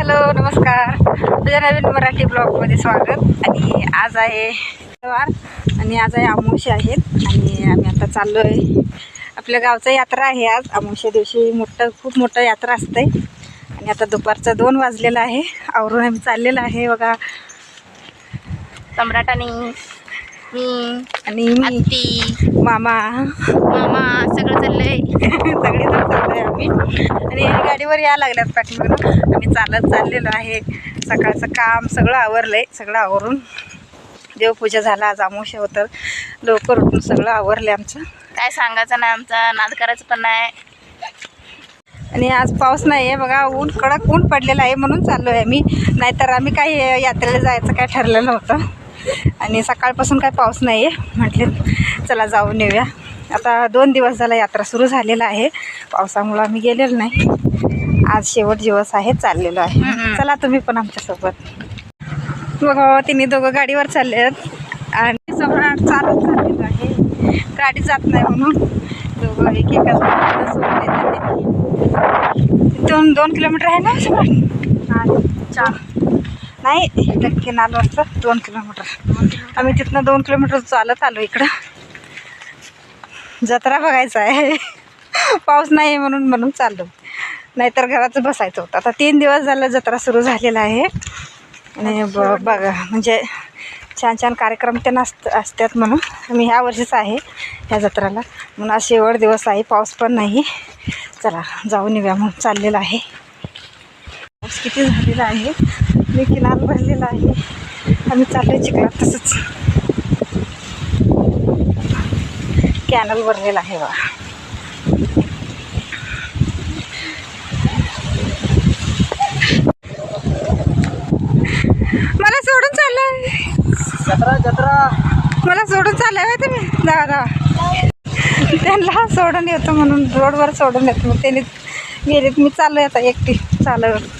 Hello नमस्कार. तुझ्या नवीन मराठी ब्लॉगमध्ये स्वागत. आणि आज आहे शनिवार आणि आज आहे अमावस्या आहेत आणि आम्ही आता चाललो आहे आपल्या गावचं यात्रा आहे आज. अमावस्या दिवशी मोठं खूप मोठं यात्रा असते आणि आता दुपारचं दोन वाजलेलं आहे. आवरून आम्ही चाललेलं आहे बघा. सम्राट आणि मी आणि मी. मामा. मामा सगळं चाललंय. सगळे जण चाललोय आम्ही. आणि गाडीवर या लागल्यात पाठीमागून आम्ही चालत चाललेलो आहे. सकाळचं काम सगळं आवरलंय सगळं आवरून. देवपूजा झाला आज अमावस्या होतं. लवकर उठून सगळं आवरलं आमचं. काय सांगायचं नाही आमचा नाद करायचं पण नाही. आणि आज पाऊस नाही आहे बघा ऊन कडक ऊन पडलेलं आहे म्हणून चाललो आहे आम्ही. नाहीतर आम्ही काही यात्रेला जायचं काय ठरलेलं नव्हतं. आणि सकाळपासून काय पाऊस नाही आहे म्हटले चला जाऊन येऊया. आता दोन दिवस झाला यात्रा सुरू झालेला आहे. पावसामुळं आम्ही गेलेलो नाही. आज शेवट दिवस आहे चाललेलो आहे. चला तुम्ही पण आमच्यासोबत. बघा तिन्ही दोघं गाडीवर चालले आहेत आणि सम्राट चालत चाललेलो आहे. गाडी जात नाही म्हणून दोघं एक एका सोबत येतात त्यांनी. दोन दोन किलोमीटर आहे ना सम्राट चार. नाही नक्की नाल वाजता दोन किलोमीटर. आम्ही तिथनं दोन किलोमीटर चालत आलो इकडं. जत्रा बघायचा आहे. पाऊस नाही म्हणून म्हणून चाललो. नाहीतर घराचं बसायचं होतं. आता तीन दिवस झालं जत्रा सुरू झालेला आहे. आणि ब बघा म्हणजे छान छान कार्यक्रम ते नसत असतात म्हणून मी ह्या वर्षीच आहे ह्या जत्राला. म्हणून आज शेवट दिवस आहे पाऊस पण नाही. चला जाऊन येऊया म्हणून चाललेला आहे. पाऊस किती झालेला आहे? मी किनार भरलेला आहे. आम्ही चाललो चिखलात तसंच. कॅनल भरलेला आहे बघा. मला सोडून चाललंय. जत्रा जत्रा. मला सोडून चाललंय होय तुम्ही? जावा त्यांना सोडून येतो म्हणून रोडवर सोडून येतो. मग त्यांनी गेलेत. मी चाललोय आता एकटी. चालत.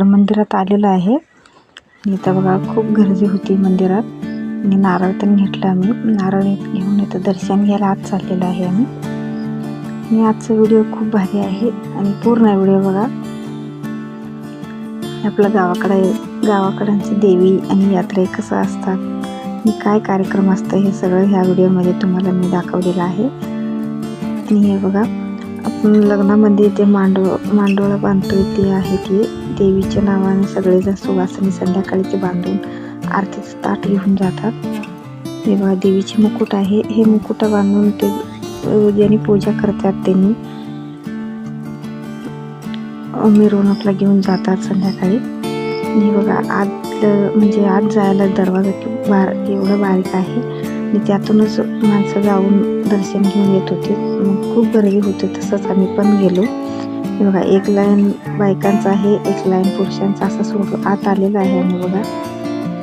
इकडं मंदिरात आलेलो आहे. इथं बघा खूप गर्दी होती मंदिरात. आणि नारळ तर घेतलं आम्ही. नारळ घेऊन इथं दर्शन घ्यायला आज चाललेलो आहे आम्ही. आणि आजचा व्हिडिओ खूप भारी आहे. आणि पूर्ण व्हिडिओ बघा. आपल्या गावाकडे गावाकडची देवी आणि यात्रे कसं असतात आणि काय कार्यक्रम असतं हे सगळं ह्या व्हिडिओमध्ये तुम्हाला मी दाखवलेलं आहे. आणि हे बघा आपण लग्नामध्ये ते मांडव मांडोळा बांधतो ते आहे ते. देवीच्या नावाने सगळेजण सुवासनी संध्याकाळी ते बांधून आरतीचं ताट घेऊन जातात. हे बघा देवीचे मुकुट आहे. हे मुकुट बांधून ते ज्यांनी पूजा करतात त्यांनी मिरवणूकला घेऊन जातात संध्याकाळी. हे बघा आत म्हणजे आत जायला दरवाजा बार एवढं बारीक आहे. आणि त्यातूनच माणसं जाऊन दर्शन घेऊन येत होते. मग खूप गर्दी होते तसंच आम्ही पण गेलो. हे बघा एक लाईन बायकांचा आहे एक लाईन पुरुषांचा असं सोडून आत आलेलं आहे आम्ही बघा.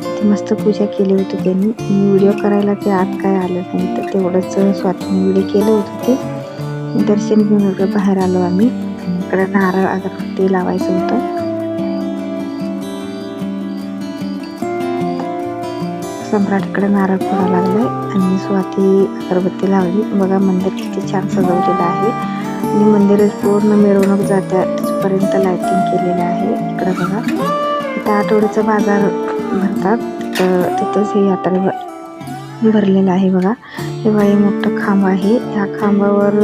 ती मस्त पूजा केली होती त्यांनी. मी व्हिडिओ करायला ते आत काय आलं नाही तर तेवढंच स्वातंत्र्य व्हिडिओ केलं होतं ते. दर्शन घेऊन वगैरे बाहेर आलो आम्ही. आणि इकडे नारळ अगरबत्ती लावायचं होतं. सम्राटकडे नारळ फोडा लागलाय आणि स्वाती अगरबत्ती लावली. बघा मंदिर किती छान सजवलेलं आहे. आणि मंदिर पूर्ण मिरवणूक जात्या तिथपर्यंत लायटिंग केलेलं आहे. इकडं बघा इथं आठवड्याचा बाजार भरतात. तर तिथंच हे यात्रा भरलेलं आहे बघा. हे हे मोठं खांब आहे. ह्या खांबावर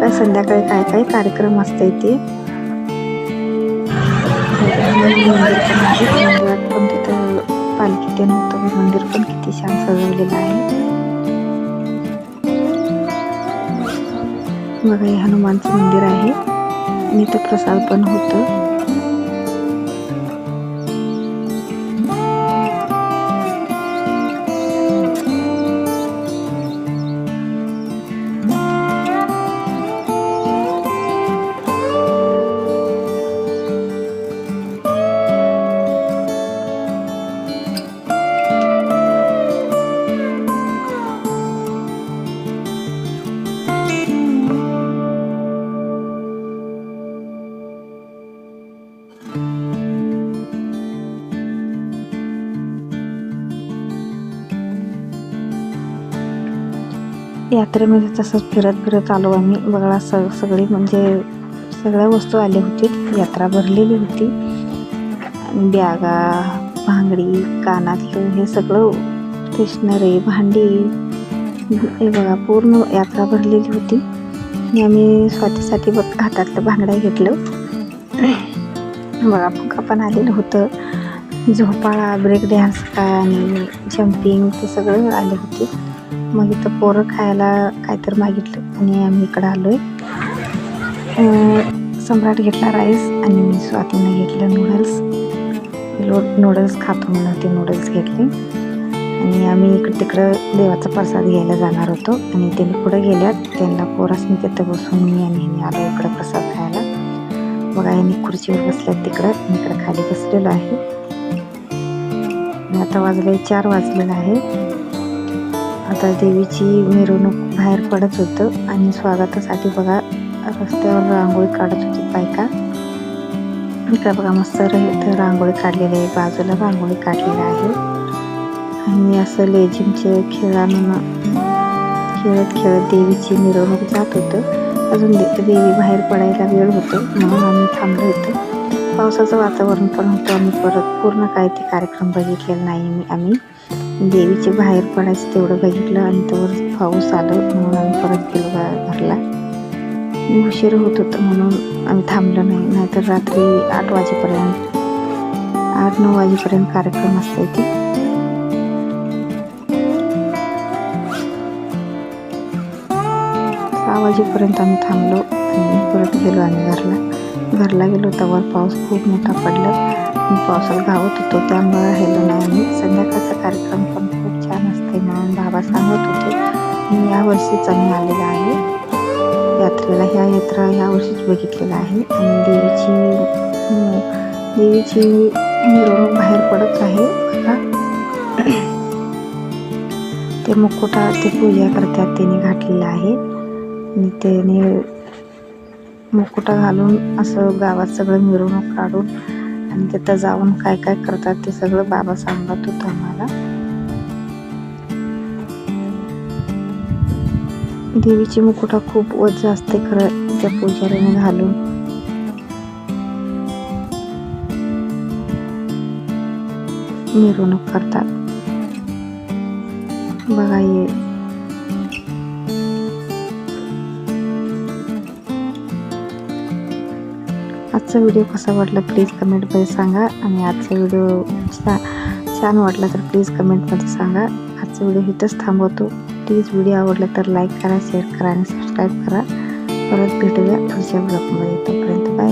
काय संध्याकाळी काय काय कार्यक्रम असतं इथे मंदिरात पण पालखी ते नव्हतं मंदिर पण किती छान सजवलेलं आहे. बघा हे हनुमानचं मंदिर आहे. आणि इथं प्रसाद पण होतं. यात्रेमध्ये तसंच फिरत फिरत आलो आम्ही. बघा स सगळी म्हणजे सगळ्या वस्तू आल्या होती यात्रा भरलेली होती. बॅगा भांगडी कानातलं हे सगळं स्टेशनरी भांडी हे बघा पूर्ण यात्रा भरलेली होती. आणि आम्ही स्वातीसाठी बघ हातातलं भांगड्या घेतलं. बघा फुका पण आलेलं होतं. झोपाळा ब्रेक डॅन्स काय आणि जम्पिंग ते सगळं आले होते. मग इथं पोरं खायला काहीतरी मागितलं आणि आम्ही इकडं आलो आहे सम्राट घेतला राईस आणि मी स्वातीनं घेतलं नूडल्स लो नूडल्स खातो म्हणून ते नूडल्स घेतले. आणि आम्ही इकडं तिकडं देवाचा प्रसाद घ्यायला जाणार होतो. आणि त्यांनी पुढे गेल्यात त्यांना पोरासनी तिथं बसून मी आणि ह्यांनी आलो इकडं प्रसाद खायला. बघा यांनी खुर्चीवर बसल्यात तिकडं. इकडं खाली बसलेलो आहे. आता वाजले चार वाजलेलं आहे. आता देवीची मिरवणूक बाहेर पडत होतं आणि स्वागतासाठी बघा रस्त्यावर रांगोळी काढत होती बायका. इकडे बघा मस्त इथं रांगोळी काढलेली आहे बाजूला रांगोळी काढलेली आहे. आणि असं लेझिमचे खेळानं खेळत खेळत देवीची मिरवणूक जात होतं. अजून दे देवी बाहेर पडायला वेळ होतो म्हणून आम्ही थांबलो होतो पावसाचं वातावरण पण होतं आम्ही परत पूर्ण काय ते कार्यक्रम बघितलेला नाही मी आम्ही. देवीचे बाहेर पडायचं तेवढं बघितलं आणि तोवर पाऊस आलं म्हणून आम्ही परत गेलो घरला. उशीर होत होतं म्हणून आम्ही थांबलो नाही नाहीतर रात्री आठ वाजेपर्यंत आठ नऊ वाजेपर्यंत कार्यक्रम असते ते सहा वाजेपर्यंत आम्ही थांबलो आणि परत गेलो आम्ही घरला. घरला गेलो तेव्हा पाऊस खूप मोठा पडला. मी पावसाला होतो त्यामुळे राहिलो नाही आम्ही. संध्याकाळचा कार्यक्रम पण खूप छान असते म्हणून बाबा सांगत होते मी यावर्षीच आम्ही आलेला आहे. यात्रेला ह्या यात्रा ह्या वर्षीच बघितलेला आहे. आणि देवीची देवीची मिरवणूक बाहेर पडत आहे मला ते मुकुटा ते पूजा करतात त्याने घातलेलं आहे. आणि त्याने मुकुटा घालून असं गावात सगळं मिरवणूक काढून आणि तिथं जाऊन काय काय करतात ते सगळं बाबा सांगत होतं आम्हाला. देवीची मुकुटा खूप वज्ज असते खरं त्या पुजाऱ्याने घालून. मिरवणूक करतात. बघा ये आजचा व्हिडिओ कसा वाटला प्लीज कमेंटमध्ये सांगा आणि आजचा व्हिडिओ छा छान वाटला तर प्लीज कमेंटमध्ये सांगा. आजचा व्हिडिओ इथंच थांबवतो. प्लीज व्हिडिओ आवडला तर लाईक करा शेअर करा आणि सबस्क्राईब करा. परत भेटूया पुढच्या ब्लॉगमध्ये. तोपर्यंत